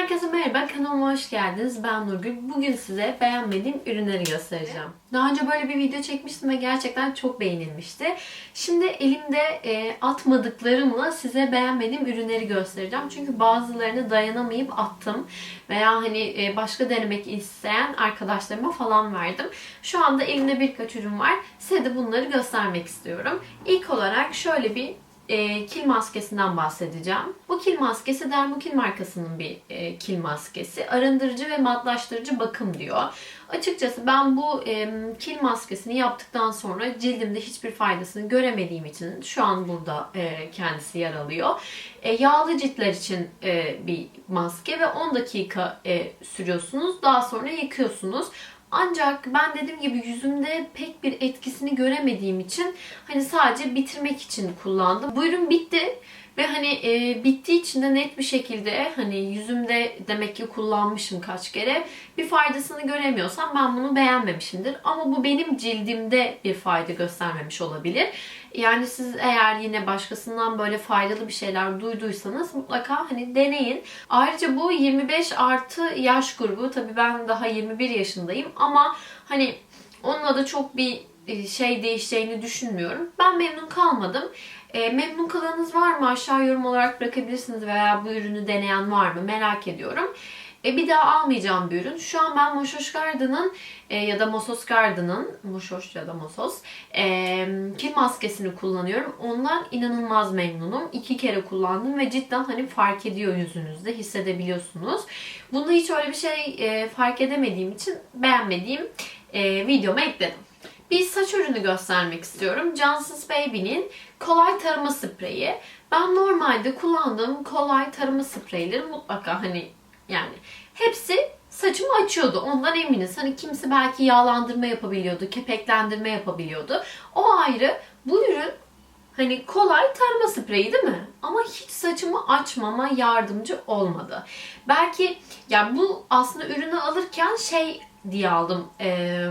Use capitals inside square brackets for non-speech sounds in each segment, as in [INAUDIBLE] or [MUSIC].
Herkese merhaba, kanalıma hoş geldiniz. Ben Nurgül. Bugün size beğenmediğim ürünleri göstereceğim. Daha önce böyle bir video çekmiştim ve gerçekten çok beğenilmişti. Şimdi elimde e, atmadıklarımla size beğenmediğim ürünleri göstereceğim. Çünkü bazılarını dayanamayıp attım. Veya hani e, başka denemek isteyen arkadaşlarıma falan verdim. Şu anda elimde birkaç ürün var. Size de bunları göstermek istiyorum. İlk olarak şöyle bir e, kil maskesinden bahsedeceğim. Bu kil maskesi Dermokil markasının bir e, kil maskesi. Arındırıcı ve matlaştırıcı bakım diyor. Açıkçası ben bu e, kil maskesini yaptıktan sonra cildimde hiçbir faydasını göremediğim için şu an burada e, kendisi yer alıyor. E, yağlı ciltler için e, bir maske ve 10 dakika e, sürüyorsunuz. Daha sonra yıkıyorsunuz. Ancak ben dediğim gibi yüzümde pek bir etkisini göremediğim için hani sadece bitirmek için kullandım. Bu ürün bitti ve hani e, bittiği için de net bir şekilde hani yüzümde demek ki kullanmışım kaç kere. Bir faydasını göremiyorsam ben bunu beğenmemişimdir. Ama bu benim cildimde bir fayda göstermemiş olabilir. Yani siz eğer yine başkasından böyle faydalı bir şeyler duyduysanız mutlaka hani deneyin. Ayrıca bu 25 artı yaş grubu. Tabii ben daha 21 yaşındayım ama hani onunla da çok bir e, şey değişeceğini düşünmüyorum. Ben memnun kalmadım. E, memnun kalanınız var mı? Aşağı yorum olarak bırakabilirsiniz veya bu ürünü deneyen var mı? Merak ediyorum. E, bir daha almayacağım bir ürün. Şu an ben Moşoş Garden'ın e, ya da Mosos Garden'ın Moşoş ya da Mosos e, kil maskesini kullanıyorum. Ondan inanılmaz memnunum. İki kere kullandım ve cidden hani fark ediyor yüzünüzde. Hissedebiliyorsunuz. Bunda hiç öyle bir şey e, fark edemediğim için beğenmediğim e, videoma ekledim. Bir saç ürünü göstermek istiyorum. Johnson's Baby'nin kolay tarama spreyi. Ben normalde kullandığım kolay tarama spreyleri mutlaka hani yani hepsi saçımı açıyordu. Ondan eminiz. Hani kimisi belki yağlandırma yapabiliyordu, kepeklendirme yapabiliyordu. O ayrı. Bu ürün hani kolay tarama spreyi değil mi? Ama hiç saçımı açmama yardımcı olmadı. Belki yani bu aslında ürünü alırken şey diye aldım. Eee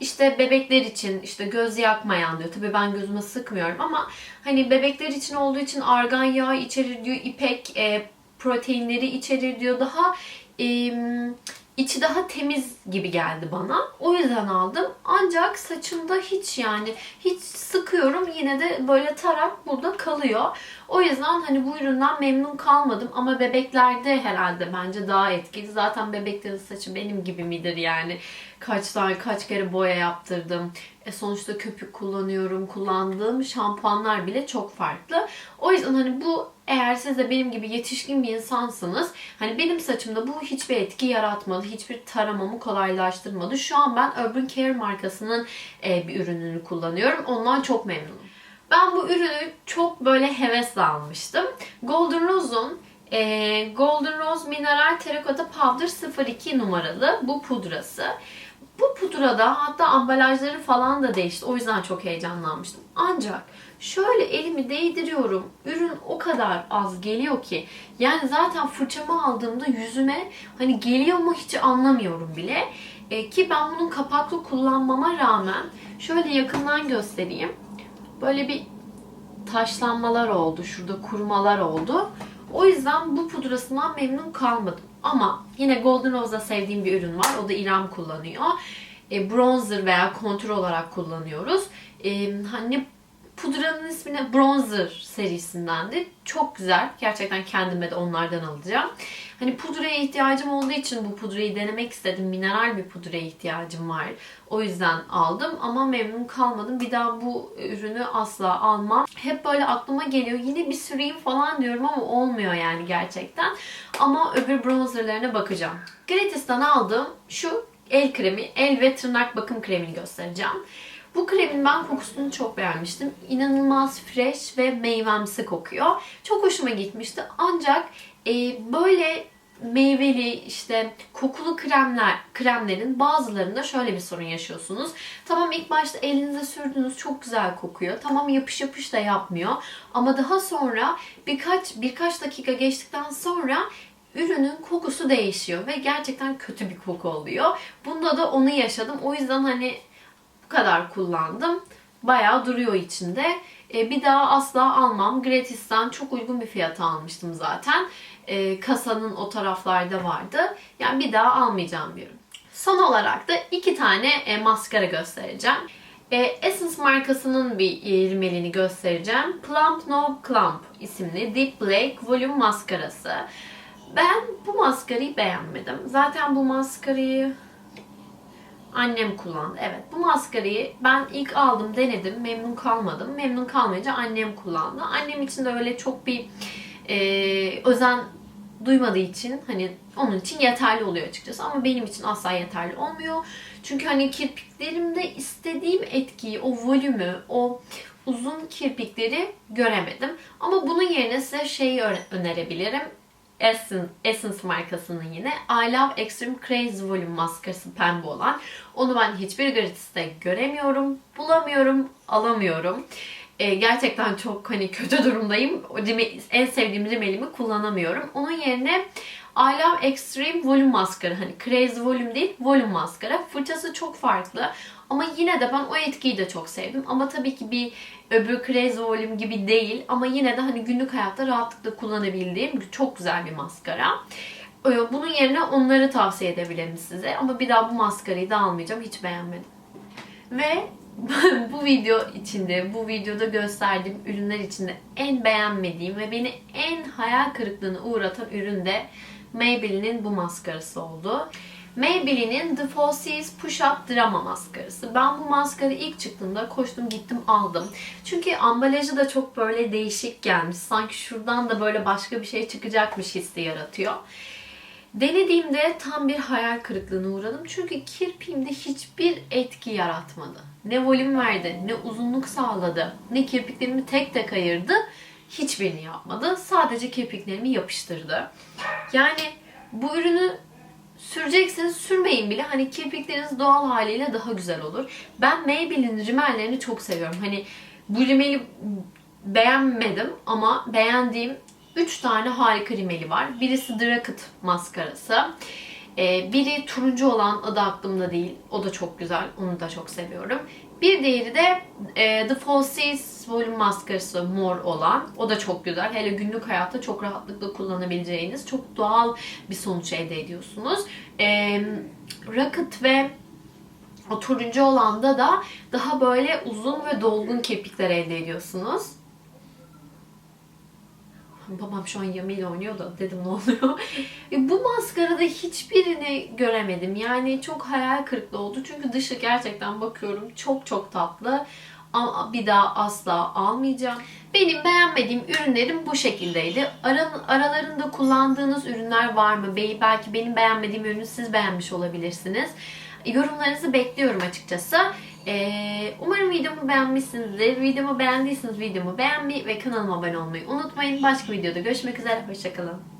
işte bebekler için işte göz yakmayan diyor. Tabii ben gözüme sıkmıyorum ama hani bebekler için olduğu için argan yağı içerir diyor. ipek e, proteinleri içerir diyor. Daha e, içi daha temiz gibi geldi bana. O yüzden aldım. Ancak saçımda hiç yani hiç sıkıyorum yine de böyle tarak burada kalıyor. O yüzden hani bu üründen memnun kalmadım ama bebeklerde herhalde bence daha etkili. Zaten bebeklerin saçı benim gibi midir yani? Kaç tane kaç kere boya yaptırdım. E sonuçta köpük kullanıyorum. Kullandığım şampuanlar bile çok farklı. O yüzden hani bu eğer siz de benim gibi yetişkin bir insansınız, hani benim saçımda bu hiçbir etki yaratmadı, hiçbir taramamı kolaylaştırmadı. Şu an ben Urban Care markasının e, bir ürününü kullanıyorum. Ondan çok memnunum. Ben bu ürünü çok böyle hevesle almıştım. Golden Rose'un e, Golden Rose Mineral Terracotta Powder 02 numaralı bu pudrası. Bu pudrada hatta ambalajları falan da değişti. O yüzden çok heyecanlanmıştım. Ancak şöyle elimi değdiriyorum. Ürün o kadar az geliyor ki. Yani zaten fırçamı aldığımda yüzüme hani geliyor mu hiç anlamıyorum bile. E, ki ben bunun kapaklı kullanmama rağmen şöyle yakından göstereyim. Böyle bir taşlanmalar oldu. Şurada kurumalar oldu. O yüzden bu pudrasından memnun kalmadım. Ama yine Golden Rose'da sevdiğim bir ürün var. O da İrem kullanıyor. E, bronzer veya kontür olarak kullanıyoruz. E, hani pudranın ismini Bronzer serisindendi. Çok güzel. Gerçekten kendime de onlardan alacağım. Hani pudraya ihtiyacım olduğu için bu pudrayı denemek istedim. Mineral bir pudraya ihtiyacım var. O yüzden aldım ama memnun kalmadım. Bir daha bu ürünü asla almam. Hep böyle aklıma geliyor. Yine bir süreyim falan diyorum ama olmuyor yani gerçekten. Ama öbür bronzerlarına bakacağım. Gratis'ten aldığım şu el kremi, el ve tırnak bakım kremini göstereceğim. Bu kremin ben kokusunu çok beğenmiştim. İnanılmaz fresh ve meyvemsi kokuyor. Çok hoşuma gitmişti. Ancak e, böyle meyveli işte kokulu kremler kremlerin bazılarında şöyle bir sorun yaşıyorsunuz. Tamam ilk başta elinize sürdüğünüz çok güzel kokuyor. Tamam yapış yapış da yapmıyor. Ama daha sonra birkaç birkaç dakika geçtikten sonra ürünün kokusu değişiyor ve gerçekten kötü bir koku oluyor. Bunda da onu yaşadım. O yüzden hani kadar kullandım. bayağı duruyor içinde. E, bir daha asla almam. Gratis'ten çok uygun bir fiyata almıştım zaten. E, kasanın o taraflarda vardı. Yani bir daha almayacağım bir ürün. Son olarak da iki tane e, maskara göstereceğim. E, Essence markasının bir rimelini göstereceğim. Plump No Clump isimli Deep Black Volume maskarası. Ben bu maskarayı beğenmedim. Zaten bu maskarayı annem kullandı. Evet bu maskarayı ben ilk aldım denedim. Memnun kalmadım. Memnun kalmayınca annem kullandı. Annem için de öyle çok bir e, özen duymadığı için hani onun için yeterli oluyor açıkçası ama benim için asla yeterli olmuyor. Çünkü hani kirpiklerimde istediğim etkiyi, o volümü, o uzun kirpikleri göremedim. Ama bunun yerine size şeyi öne- önerebilirim. Essence, Essence markasının yine I Love Extreme Crazy Volume maskarası pembe olan. Onu ben hiçbir gratis'te göremiyorum, bulamıyorum, alamıyorum. Ee, gerçekten çok hani kötü durumdayım. O en sevdiğim rimelimi kullanamıyorum. Onun yerine I Love Extreme Volume maskara. Hani Crazy Volume değil, Volume maskara. Fırçası çok farklı. Ama yine de ben o etkiyi de çok sevdim. Ama tabii ki bir öbür Crazy Volume gibi değil. Ama yine de hani günlük hayatta rahatlıkla kullanabildiğim çok güzel bir maskara. Ee, Bunun yerine onları tavsiye edebilirim size. Ama bir daha bu maskarayı da almayacağım. Hiç beğenmedim. Ve [LAUGHS] bu video içinde, bu videoda gösterdiğim ürünler içinde en beğenmediğim ve beni en hayal kırıklığına uğratan ürün de Maybelline'in bu maskarası oldu. Maybelline'in The Falsies Push Up Drama maskarası. Ben bu maskara ilk çıktığında koştum gittim aldım. Çünkü ambalajı da çok böyle değişik gelmiş. Sanki şuradan da böyle başka bir şey çıkacakmış hissi yaratıyor. Denediğimde tam bir hayal kırıklığına uğradım. Çünkü kirpiğimde hiçbir etki yaratmadı. Ne volüm verdi, ne uzunluk sağladı, ne kirpiklerimi tek tek ayırdı. Hiçbirini yapmadı. Sadece kirpiklerimi yapıştırdı. Yani bu ürünü süreceksiniz sürmeyin bile. Hani kirpikleriniz doğal haliyle daha güzel olur. Ben Maybelline rimellerini çok seviyorum. Hani bu rimeli beğenmedim ama beğendiğim 3 tane harika rimeli var. Birisi Rocket maskarası. Ee, biri turuncu olan adı aklımda değil. O da çok güzel. Onu da çok seviyorum. Bir diğeri de e, The Falsies Volume maskarası mor olan. O da çok güzel. Hele günlük hayatta çok rahatlıkla kullanabileceğiniz çok doğal bir sonuç elde ediyorsunuz. E, Rocket ve o turuncu olanda da daha böyle uzun ve dolgun kirpikler elde ediyorsunuz. Babam şu an yamıyla oynuyor da dedim ne oluyor. E, Bu maskarada hiçbirini göremedim. Yani çok hayal kırıklığı oldu. Çünkü dışı gerçekten bakıyorum çok çok tatlı. Ama bir daha asla almayacağım. Benim beğenmediğim ürünlerim bu şekildeydi. Aran- aralarında kullandığınız ürünler var mı? Be- Belki benim beğenmediğim ürünü siz beğenmiş olabilirsiniz. Yorumlarınızı bekliyorum açıkçası. Ee, umarım videomu beğenmişsinizdir. Videomu beğendiyseniz videomu beğenmeyi ve kanalıma abone olmayı unutmayın. Başka videoda görüşmek üzere. Hoşçakalın.